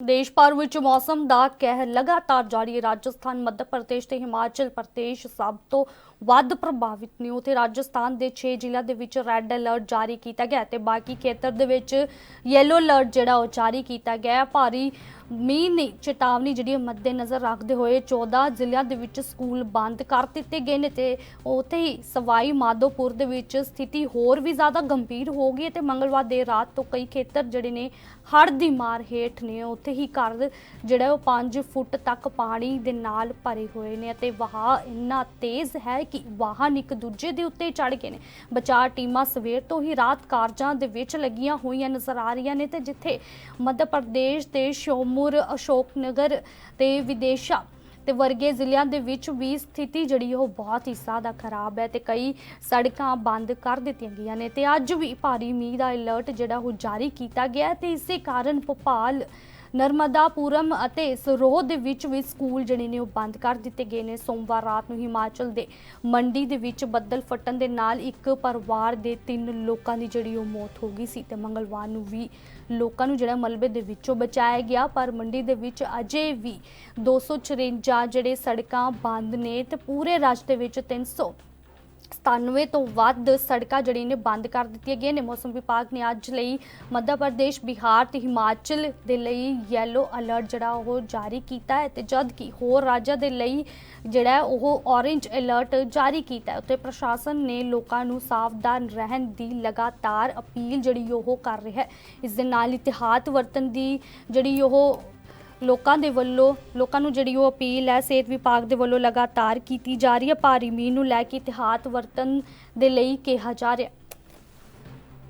ਦੇਸ਼ ਭਰ ਵਿੱਚ ਮੌਸਮ ਦਾ ਕਹਿਰ ਲਗਾਤਾਰ ਜਾਰੀ ਹੈ। ਰਾਜਸਥਾਨ, ਮੱਧ ਪ੍ਰਦੇਸ਼ ਤੇ ਹਿਮਾਚਲ ਪ੍ਰਦੇਸ਼ ਸਭ ਤੋਂ ਵੱਧ ਪ੍ਰਭਾਵਿਤ ਨੇ। ਉਥੇ ਰਾਜਸਥਾਨ ਦੇ 6 ਜ਼ਿਲ੍ਹਿਆਂ ਦੇ ਵਿੱਚ ਰੈੱਡ ਅਲਰਟ ਜਾਰੀ ਕੀਤਾ ਗਿਆ ਹੈ ਤੇ ਬਾਕੀ ਖੇਤਰ ਦੇ ਵਿੱਚ ਯੈਲੋ ਅਲਰਟ ਜਿਹੜਾ ਉਹ ਜਾਰੀ ਕੀਤਾ ਗਿਆ ਭਾਰੀ ਮੀਂਹ ਦੀ ਚੇਤਾਵਨੀ ਜਿਹੜੀ ਹੈ ਮੱਦੇਨਜ਼ਰ ਰੱਖਦੇ ਹੋਏ 14 ਜ਼ਿਲ੍ਹਿਆਂ ਦੇ ਵਿੱਚ ਸਕੂਲ ਬੰਦ ਕਰ ਦਿੱਤੇ ਗਏ ਨੇ ਤੇ ਉੱਥੇ ਹੀ ਸਵਾਈ ਮਾਧੋਪੁਰ ਦੇ ਵਿੱਚ ਸਥਿਤੀ ਹੋਰ ਵੀ ਜ਼ਿਆਦਾ ਗੰਭੀਰ ਹੋ ਗਈ ਹੈ ਤੇ ਮੰਗਲਵਾਰ ਦੇਰ ਰਾਤ ਤੋਂ ਕਈ ਖੇਤਰ ਜਿਹੜੇ ਨੇ ਹੜ੍ਹ ਦੀ ਮਾਰ ਹੇਠ ਨੇ। ਉੱਥੇ ਹੀ ਘਰ ਜਿਹੜਾ ਉਹ 5 ਫੁੱਟ ਤੱਕ ਪਾਣੀ ਦੇ ਨਾਲ ਭਰੇ ਹੋਏ ਨੇ ਅਤੇ ਵਹਾਅ ਇੰਨਾ ਤੇਜ਼ ਹੈ ਕਿ ਵਾਹਨ ਇੱਕ ਦੂਜੇ ਦੇ ਉੱਤੇ ਚੜ ਗਏ ਨੇ। ਬਚਾਅ ਟੀਮਾਂ ਸਵੇਰ ਤੋਂ ਹੀ ਰਾਤ ਕਾਰਜਾਂ ਦੇ ਵਿੱਚ ਲੱਗੀਆਂ ਹੋਈਆਂ ਨਜ਼ਰ ਆ ਰਹੀਆਂ ਨੇ ਤੇ ਜਿੱਥੇ ਮੱਧ ਪ੍ਰਦੇਸ਼ ਦੇ ਸ਼ੋਮੂਰ ਅਸ਼ੋਕ ਨਗਰ ਤੇ ਵਿਦੇਸ਼ਾ ਤੇ ਵਰਗੇ ਜ਼ਿਲ੍ਹਿਆਂ ਦੇ ਵਿੱਚ ਵੀ ਸਥਿਤੀ ਜਿਹੜੀ ਉਹ ਬਹੁਤ ਹੀ ਜ਼ਿਆਦਾ ਖਰਾਬ ਹੈ ਤੇ ਕਈ ਸੜਕਾਂ ਬੰਦ ਕਰ ਦਿੱਤੀਆਂ ਗਈਆਂ ਨੇ। ਤੇ ਅੱਜ ਵੀ ਭਾਰੀ ਮੀਂਹ ਦਾ ਅਲਰਟ ਜਿਹੜਾ ਉਹ ਜਾਰੀ ਕੀਤਾ ਗਿਆ ਹੈ ਤੇ ਇਸੇ ਕਾਰਨ ਭੋਪਾਲ ਨਰਮਦਾਪੁਰਮ ਅਤੇ ਸਰੋਹ ਦੇ ਵਿੱਚ ਵੀ ਸਕੂਲ ਜਿਹੜੇ ਨੇ ਉਹ ਬੰਦ ਕਰ ਦਿੱਤੇ ਗਏ ਨੇ। ਸੋਮਵਾਰ ਰਾਤ ਨੂੰ ਹਿਮਾਚਲ ਦੇ ਮੰਡੀ ਦੇ ਵਿੱਚ ਬੱਦਲ ਫਟਣ ਦੇ ਨਾਲ ਇੱਕ ਪਰਿਵਾਰ ਦੇ ਤਿੰਨ ਲੋਕਾਂ ਦੀ ਜਿਹੜੀ ਉਹ ਮੌਤ ਹੋ ਗਈ ਸੀ ਤੇ ਮੰਗਲਵਾਰ ਨੂੰ ਵੀ ਲੋਕਾਂ ਨੂੰ ਜਿਹੜਾ ਮਲਬੇ ਦੇ ਵਿੱਚੋਂ ਬਚਾਇਆ ਗਿਆ। ਪਰ ਮੰਡੀ ਦੇ ਵਿੱਚ ਅਜੇ ਵੀ 254 ਜਿਹੜੇ ਸੜਕਾਂ ਬੰਦ ਨੇ ਤੇ ਪੂਰੇ ਰਾਜ ਦੇ ਵਿੱਚ 300 97 ਤੋਂ ਵੱਧ ਸੜਕਾਂ ਜਿਹੜੀਆਂ ਨੇ ਬੰਦ ਕਰ ਦਿੱਤੀਆਂ ਗਈਆਂ ਨੇ। ਮੌਸਮ ਵਿਭਾਗ ਨੇ ਅੱਜ ਲਈ ਮੱਧ ਪ੍ਰਦੇਸ਼, ਬਿਹਾਰ ਤੇ ਹਿਮਾਚਲ ਦੇ ਲਈ ਯੈਲੋ ਅਲਰਟ ਜਿਹੜਾ ਉਹ ਜਾਰੀ ਕੀਤਾ ਹੈ ਤੇ ਜਦ ਕਿ ਹੋਰ ਰਾਜਾਂ ਦੇ ਲਈ ਜਿਹੜਾ ਉਹ ਔਰੇਂਜ ਅਲਰਟ ਜਾਰੀ ਕੀਤਾ ਹੈ। ਉੱਤੇ ਪ੍ਰਸ਼ਾਸਨ ਨੇ ਲੋਕਾਂ ਨੂੰ ਸਾਵਧਾਨ ਰਹਿਣ ਦੀ ਲਗਾਤਾਰ ਅਪੀਲ ਜਿਹੜੀ ਉਹ ਕਰ ਰਿਹਾ ਹੈ। ਇਸ ਦੇ ਨਾਲ ਇਤਿਹਾਤ ਵਰਤਨ ਦੀ ਜਿਹੜੀ ਉਹ ਲੋਕਾਂ ਦੇ ਵੱਲੋਂ, ਲੋਕਾਂ ਨੂੰ ਜਿਹੜੀ ਉਹ ਅਪੀਲ ਹੈ, ਸਿਹਤ ਵਿਭਾਗ ਦੇ ਵੱਲੋਂ ਲਗਾਤਾਰ ਕੀਤੀ ਜਾ ਰਹੀ ਹੈ। ਭਾਰੀ ਮੀਂਹ ਨੂੰ ਲੈ ਕੇ ਇਤਿਹਾਤ ਵਰਤਣ ਦੇ ਲਈ ਕਿਹਾ ਜਾ ਰਿਹਾ